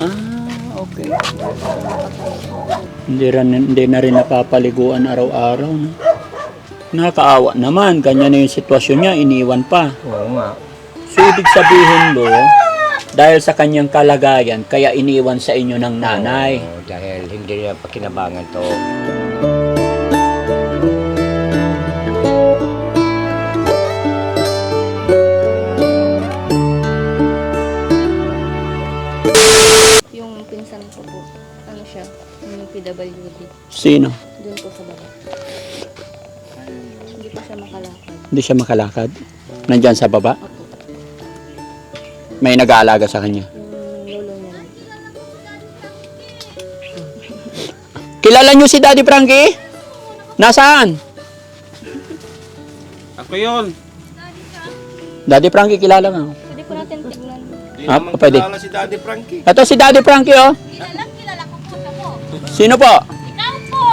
Ah, okay. Hindi, rin, hindi na rin napapaliguan araw-araw. No? Nakakaawa naman. Ganyan na yung sitwasyon niya. Iniwan pa. Oo nga. So, ibig sabihin lo, dahil sa kanyang kalagayan, kaya iniwan sa inyo ng nanay. Oo, dahil hindi niya pakinabangan to. Pinsan ko po, ano siya, yung PWD. Sino? Doon po sa baba. Hindi po siya makalakad. Hindi siya makalakad? Nandyan sa baba? Opo. May nag-aalaga sa kanya. Yung lolo niya lang. Kilala niyo si Daddy Frankie? Nasaan? Ako yun. Daddy Frankie, kilala mo? Pwede po natin tignan. Hindi Ah, naman pwede. kilala si Daddy Frankie. Ito si Daddy Frankie, oh. Kilalang kilala ko po siya po. Sino po? Ikaw po!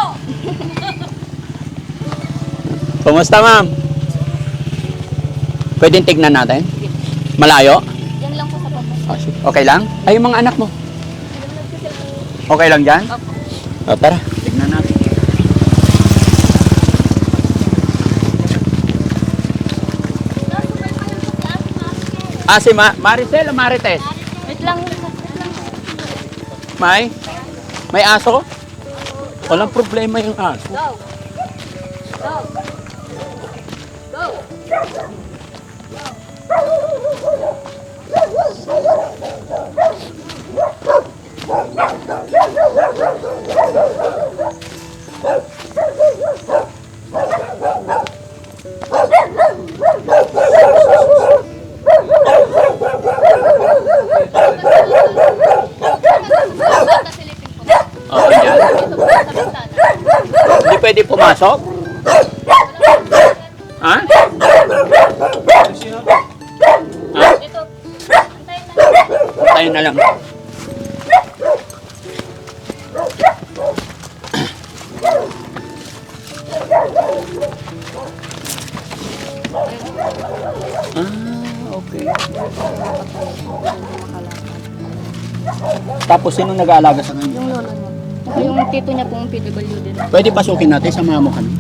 Kumusta, ma'am? Pwedeng tignan natin? Malayo? Yan lang po sa. Ah, sige. Okay lang? Ay, yung mga anak mo. Okay lang dyan? O, tara. Tignan natin. Ah, si Ma Maricel o Marites? Wait lang. May? May aso? Walang problema yung aso. Go! Go! Go! Tasilipin pwede pumasok? Ha? Ha? Antayin na lang. Ah, okay. Tapos sino nag-aalaga sa kanya? Yung tito niya po yung PWD. Pwede pasukin natin, samahan mo kami.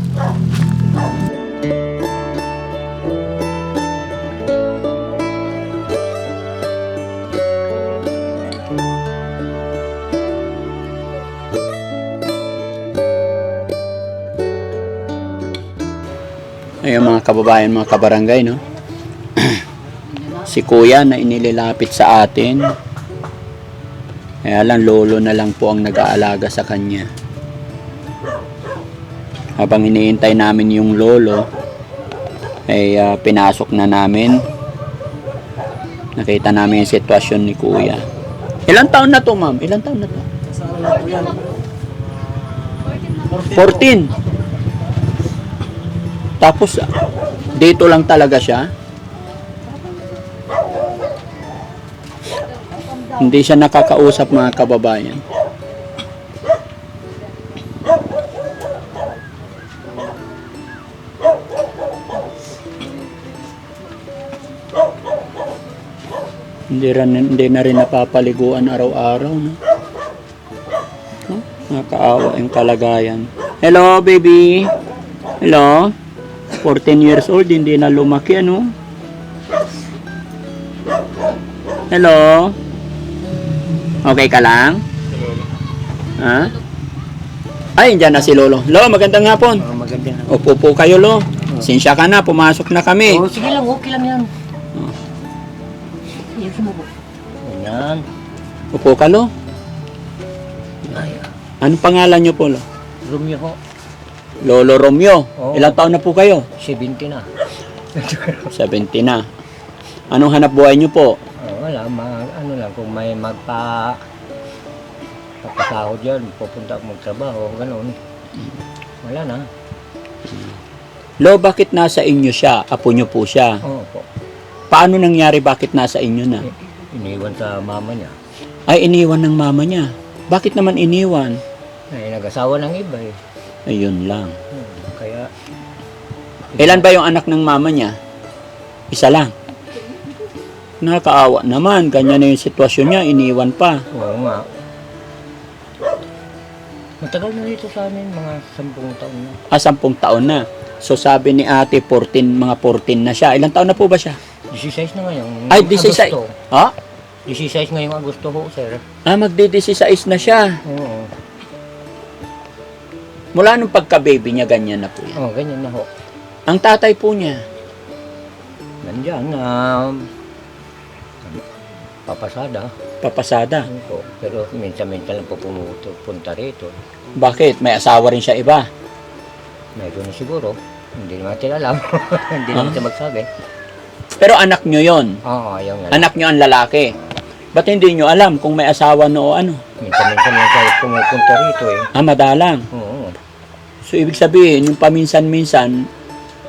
Ayun mga kababayan, mga kabarangay, no? si kuya na inililapit sa atin. Kaya lang, lolo na lang po ang nag-aalaga sa kanya. Habang iniintay namin yung lolo, ay ah, pinasok na namin. Nakita namin yung sitwasyon ni kuya. Ilang taon na to, ma'am? Ilang taon na to? 14. Tapos, ah, dito lang talaga siya. Hindi siya nakakausap mga kababayan. Hindi, rin, hindi na rin napapaliguan araw-araw. No? No? Nakakaawa yung kalagayan. Hello, baby. Hello. 14 years old, hindi na lumaki, ano? Hello. Okay ka lang? Ha? Ay, andyan na si Lolo. Lo, magandang hapon. Oo, maganda na. Upo po kayo, Lo. Sinsya ka na, pumasok na kami. Oo, sige lang, okay lang yan. Oh. Yes mo po. Yan. Upo ka, Lo. Ay, Anong pangalan niyo po, Lo? Romeo ho. Lolo Romeo. Oo. Ilang taon na po kayo? 70 na. 70 na. Anong hanap buhay niyo po? Wala, ma, ano lang, kung may magpa papasahod yan, pupunta ako magtrabaho, gano'n. Wala na. Lo, bakit nasa inyo siya? Apo niyo po siya. Oo po. Paano nangyari bakit nasa inyo na? Iniwan sa mama niya. Ay, iniwan ng mama niya. Bakit naman iniwan? Ay, nag-asawa ng iba eh. Ayun lang. Hmm, Kaya, Ilan ba yung anak ng mama niya? Isa lang. Nakakaawa naman. Ganyan na yung sitwasyon niya. Iniwan pa. Oo nga. Matagal na dito sa amin, mga sampung taon na. Ah, sampung taon na. So sabi ni ate, 14, mga 14 na siya. Ilang taon na po ba siya? 16 na ngayon. Ay, 16. Agosto. Ha? 16 ngayong Agosto ho, sir. Ah, magdi-16 na siya. Oo. Mula nung pagka-baby niya, ganyan na po yan. Oh, ganyan na ho. Ang tatay po niya, Nandiyan na papasada. papasada. Po. Pero minsan-minsan lang po pumuto, punta rito. Bakit? May asawa rin siya iba. Meron na siguro. Hindi naman natin alam. Hindi naman Ah. siya magsabi. Pero anak niyo yon. Oo, ayaw nga. Anak niyo ang lalaki. Ba't hindi niyo alam kung may asawa na o ano? Minsan-minsan lang siya pumupunta rito eh. Ah, madalang. Oo. So, ibig sabihin, yung paminsan-minsan,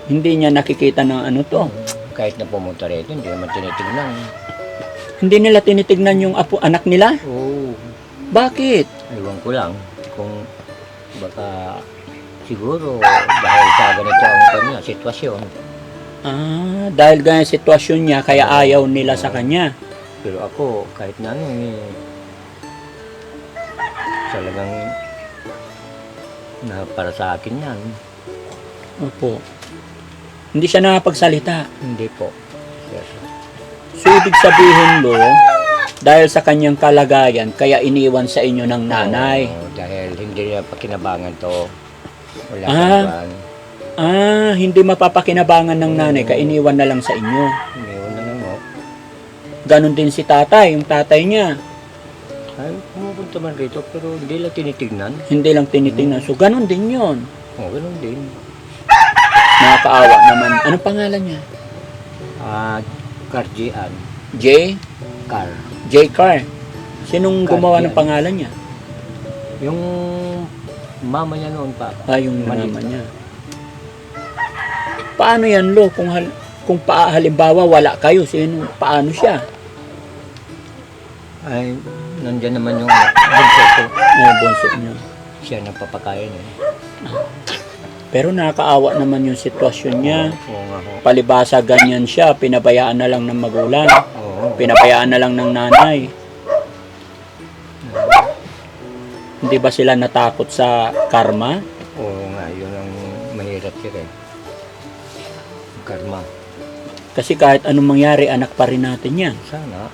hindi niya nakikita ng ano to. Kahit na pumunta rito, hindi naman tinitignan. Hindi nila tinitignan yung apo, anak nila. Oo. Bakit? Ewan ko lang kung baka siguro dahil sa ganito ang kanya sitwasyon. Ah, dahil ganyan sitwasyon niya, kaya ayaw nila sa kanya. Pero ako, kahit na ano eh, talagang na para sa akin yan. Opo. Hindi siya nakapagsalita. Hindi po. Yes. So, ibig sabihin, lo, dahil sa kanyang kalagayan, kaya iniwan sa inyo ng nanay. Oo, dahil hindi niya pakinabangan to. Wala Ah. ah. Ah, hindi mapapakinabangan ng nanay, kaya iniwan na lang sa inyo. Iniwan na lang oh. Ganon din si tatay, yung tatay niya. Ay, pumupunta man rito pero hindi lang tinitignan. Hindi lang tinitingnan. So, ganon din yon. Oo, ganun din. Nakakaawa naman. Anong pangalan niya? Ah, Karjian. J? Car. J. Carr. Sinong gumawa ng pangalan niya? Yung mama niya noon pa. Ah, yung mama niya. Paano yan, lo? Kung, hal- kung pa, halimbawa wala kayo, sino, paano siya? Ay, nandyan naman yung bunso ko. Ay, bunso niya. Siya nagpapakain eh. Pero nakakaawa naman yung sitwasyon niya. Oo nga ho. Palibasa ganyan siya, pinabayaan na lang ng magulang. Oo. Pinabayaan na lang ng nanay. Hindi ba sila natakot sa karma? Oo nga, yun ang mahirap siya eh. Karma. Kasi kahit anong mangyari, anak pa rin natin yan. Sana,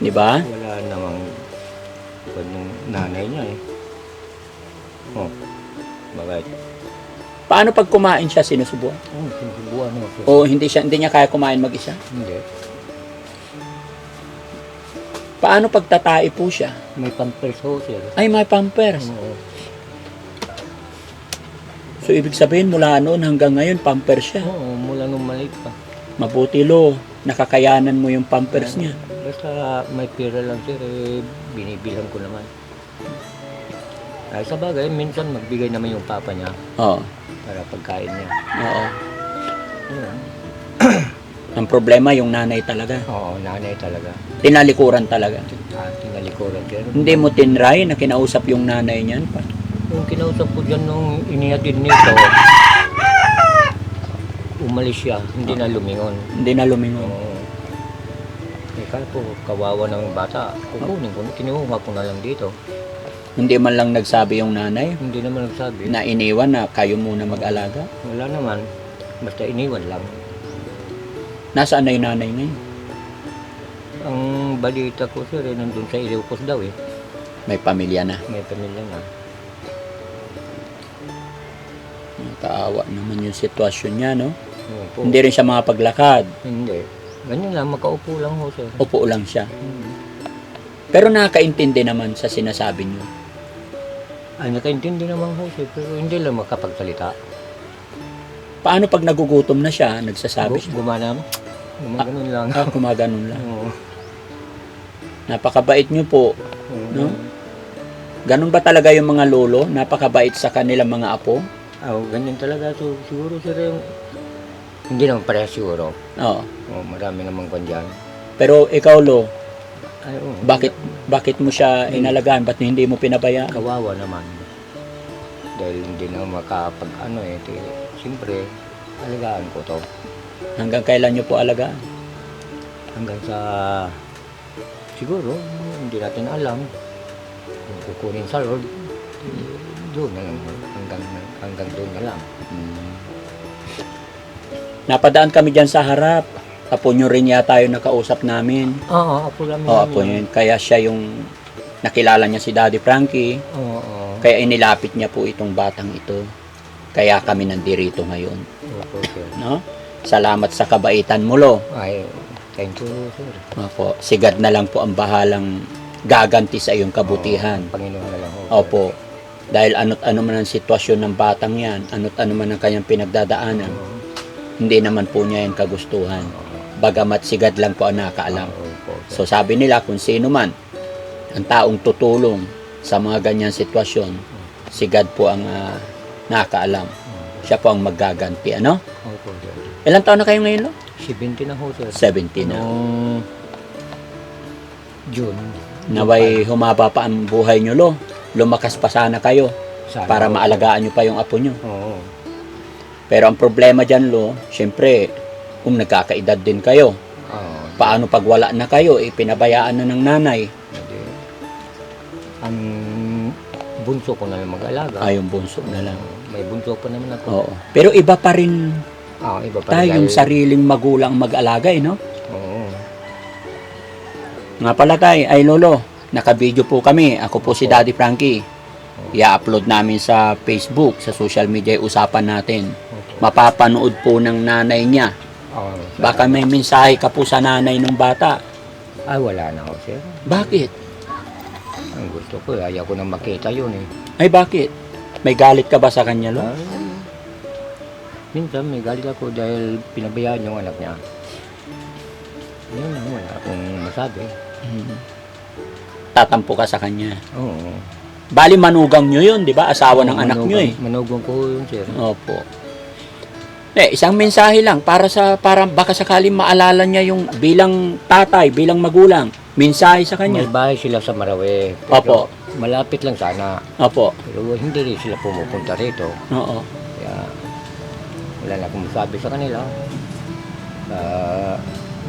Di ba? wala namang ng nanay niya eh. Oh, bakit? Paano pag kumain siya, sinusubuan? Oh, sinusubuan mo. siya. O hindi siya hindi niya kaya kumain mag-isa? Hindi. Paano pag tatai po siya? May pampers ho siya. Ay, may pampers. Oo. So, ibig sabihin, mula noon hanggang ngayon, pampers siya. Oo, mula nung maliit pa. Mabuti, lo. Nakakayanan mo yung pampers niya. Basta may pera lang sir, eh, binibilhan ko naman. Ay sa bagay, minsan magbigay naman yung papa niya Oo. Para pagkain niya. Oo. Ayun. Ang problema, yung nanay talaga. Oo, nanay talaga. Tinalikuran talaga. Ah, tinalikuran siya. Hindi mo tinry na kinausap yung nanay niyan pa. Yung kinausap ko dyan nung inihatid nito, umalis siya, hindi na lumingon. Hindi na lumingon. Oo. Eh, kaya po, kawawa ng bata. Kukunin ko, kinuha ko na lang dito. Hindi man lang nagsabi yung nanay Hindi naman nagsabi. na iniwan na kayo muna mag-alaga. Wala naman. Basta iniwan lang. Nasaan na yung nanay ngayon? Ang balita ko sir, eh, nandun sa Ilocos daw eh. May pamilya na. May pamilya na. Nakaawa naman yung sitwasyon niya, no? Oo po. Hindi rin siya makapaglakad. Hindi. Ganyan lang, makaupo lang ho sir. Upo lang siya. Hmm. Pero nakakaintindi naman sa sinasabi niyo. Ay, nakaintindi naman ho sir, pero hindi lang makapagsalita. Paano pag nagugutom na siya, nagsasabi Gu- siya? Gumanam. Gumaganon lang. Ah, kumaganon lang. Oo. Napakabait niyo po. Oo. No? Ganun ba talaga yung mga lolo? Napakabait sa kanilang mga apo? Ah, ganyan talaga. So, siguro sir yung... Hindi naman pareha siguro. Oo. Oh, marami namang kwan dyan. Pero ikaw, lo, Ay, oo. bakit bakit mo siya inalagaan? Ba't hindi mo pinabayaan? Kawawa naman. Dahil hindi na makapag ano eh. di- Siyempre, alagaan ko to. Hanggang kailan niyo po alagaan? hanggang sa siguro hindi natin alam kung kukunin sa Lord doon na lang hanggang hanggang doon na lang Napadaan kami dyan sa harap. Apo nyo rin yata yung nakausap namin. oo apo lang O, apo nyo yun. Kaya siya yung nakilala niya si Daddy Frankie. oo oo Kaya inilapit niya po itong batang ito. Kaya kami nandirito ngayon. opo sir No? Salamat sa kabaitan mo, Lo. ay thank you sir Opo. Sigad na lang po ang bahalang gaganti sa iyong kabutihan. Oo, Panginoon na lang. Opo. Dahil ano't ano man ang sitwasyon ng batang yan, ano't ano man ang kanyang pinagdadaanan, Oo, hindi naman po niya yan kagustuhan. Bagamat sigad lang po ang opo sir. So sabi nila kung sino man ang taong tutulong sa mga ganyan sitwasyon, sigad po ang ah, nakaalam. Siya po ang magaganti. Ano? opo sir Ilang taon na kayo ngayon, Lo? 70 na ho sir 70 na. Noong June Naway humaba pa ang buhay nyo, Lo. Lumakas pa sana kayo sana para ho. maalagaan nyo pa yung apo nyo. oo Pero ang problema dyan, Lo, syempre, kung nagkakaedad din kayo, oo paano pag wala na kayo, ipinabayaan na ng nanay, Hindi. Ang bunso ko na lang mag-alaga. ay yung bunso na lang. May bunso pa naman ako. Oo. Pero iba pa rin Ah, iba pa tayo yung sariling magulang mag-alaga, eh, no? Oo. Nga pala tay, ay lolo, naka-video po kami. Ako po si. Daddy Frankie. I-upload namin sa Facebook, sa social media, usapan natin. Mapapanood po ng nanay niya. Oo. Baka may mensahe ka po sa nanay ng bata. Ay, wala na ako, sir. Bakit? Ang gusto ko, ayaw ko nang makita yun eh. Ay bakit? May galit ka ba sa kanya, lo? Ay, minsan may galit ako dahil pinabayaan yung anak niya. Yun lang, wala akong masabi. Hmm. Tatampo ka sa kanya. Oo. Bali manugang nyo yun, di ba? Asawa ng anak nyo eh. Manugang ko yun, sir. Opo. Eh, isang mensahe lang para sa para baka sakaling maalala niya yung bilang tatay, bilang magulang. Mensahe sa May kanya. bahay sila sa Marawi. Opo. Malapit lang sana. Opo. Pero hindi rin sila pumupunta rito. Oo. Kaya wala na akong masabi sa kanila. Sa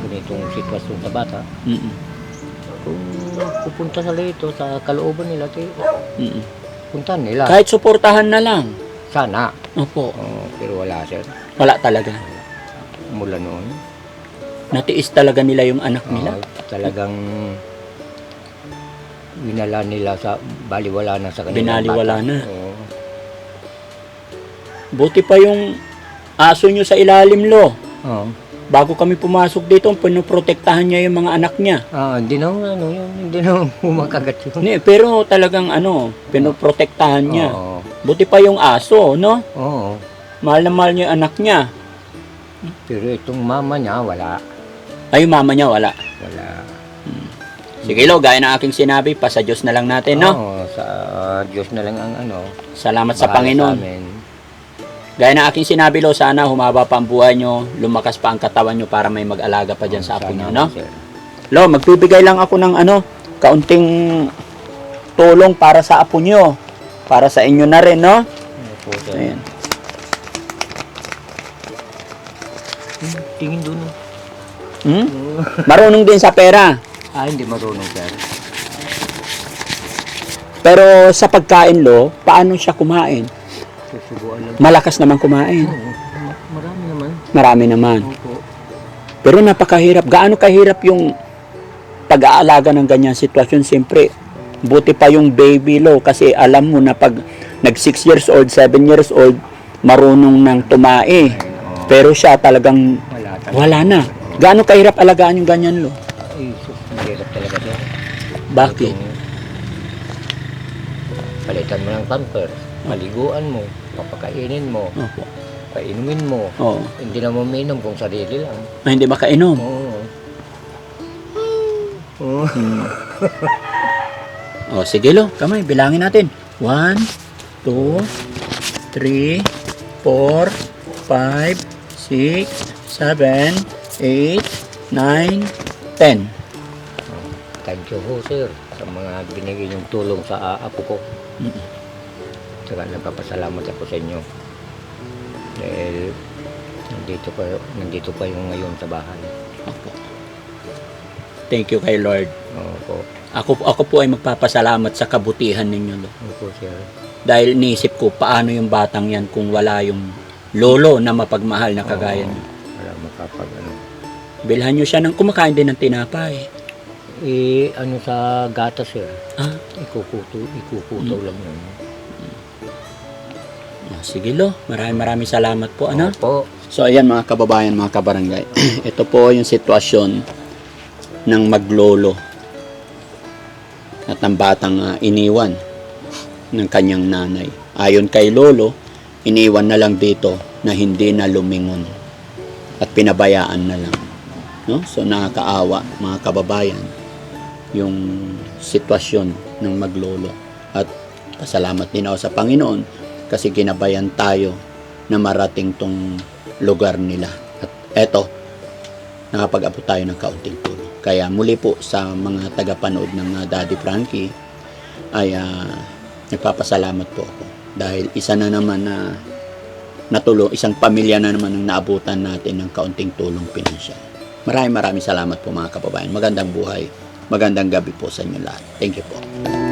ganitong sitwasyon sa bata. Mm-mm. Kung pupunta sa rito, sa kalooban nila, di, Mm-mm. puntahan nila. Kahit suportahan na lang. Sana. Opo. Oo, pero wala sir. Wala talaga. Mula noon. Natiis talaga nila yung anak nila. oo, talagang winala nila sa baliwala na sa kanila. Binaliwala na. Oo. Buti pa yung aso nyo sa ilalim, lo. Oo. Bago kami pumasok dito, pinoprotektahan niya yung mga anak niya. Ah, hindi na ano yun, hindi na umakagat yun. Ni, pero talagang ano, pinoprotektahan niya. Oo. Buti pa yung aso, no? Oo. Mahal na mahal niya yung anak niya. Pero itong mama niya, wala. Ay, yung mama niya wala. Wala. Sige lo, gaya ng aking sinabi, pa sa Diyos na lang natin, no? Oo, sa Diyos na lang ang ano. Salamat sa Panginoon. amin. Gaya ng aking sinabi lo, sana humaba pa ang buhay nyo, lumakas pa ang katawan nyo para may mag-alaga pa dyan sa apo nyo, no? sir. Lo, magbibigay lang ako ng ano, kaunting tulong para sa apo nyo. Para sa inyo na rin, no? Ano po, sir? Ayan. Tingin doon. oh. Hmm? Marunong din sa pera. Ah, hindi marunong, sir. Pero sa pagkain lo, paano siya kumain? Susubuan lang. Malakas naman kumain. Oo, ma- marami naman. Marami naman. Opo. Pero napakahirap. Gaano kahirap yung pag-aalaga ng ganyan sitwasyon? Siyempre, buti pa yung baby lo kasi alam mo na pag nag 6 years old, 7 years old, marunong nang tumae. Pero siya talagang Wala talaga. wala na. Gaano kahirap alagaan yung ganyan lo? Ay, sus, mahirap talaga, sir. Bakit? Itong Palitan mo ng pamper, paliguan mo, papakainin mo, Opo. painumin mo. Oo. Hindi na mo minum kung sarili lang. Ah, hindi makainom. Oo. Oo. O, sige lo. Kamay, bilangin natin. 1, 2, 3, 4, 5, 6, 7, 8, 9, 10. Thank you ho, sir, sa mga binigay niyong tulong sa ah, apo ko. Mm. Saka nagpapasalamat ako sa inyo. Dahil nandito pa, nandito pa yung ngayon sa bahay. Opo. thank you kay Lord. Opo. Ako, ako po ay magpapasalamat sa kabutihan ninyo, Lord. Opo, sir. Dahil iniisip ko, paano yung batang yan kung wala yung lolo na mapagmahal na kagaya niyo. Wala makapag ano. Bilhan nyo siya ng kumakain din ng tinapay. Eh, ano sa gatas, sir? Ah, Ikukuto, ikukuto lang yun. ah, sige lo, maraming maraming salamat po. Ano? Opo. So ayan mga kababayan, mga kabarangay. Ito po yung sitwasyon ng maglolo at ng batang ah, iniwan ng kanyang nanay. Ayon kay lolo, iniwan na lang dito na hindi na lumingon at pinabayaan na lang. No? So nakakaawa mga kababayan yung sitwasyon ng maglolo. At pasalamat din ako sa Panginoon kasi ginabayan tayo na marating tong lugar nila. At eto, nakapag-abot tayo ng kaunting tulong. Kaya muli po sa mga tagapanood ng ah, Daddy Frankie ay ah, nagpapasalamat po ako. Dahil isa na naman na natulong, isang pamilya na naman ang naabutan natin ng kaunting tulong pinansyal. Maraming maraming salamat po mga kababayan. Magandang buhay. Magandang gabi po sa inyo lahat. Thank you po.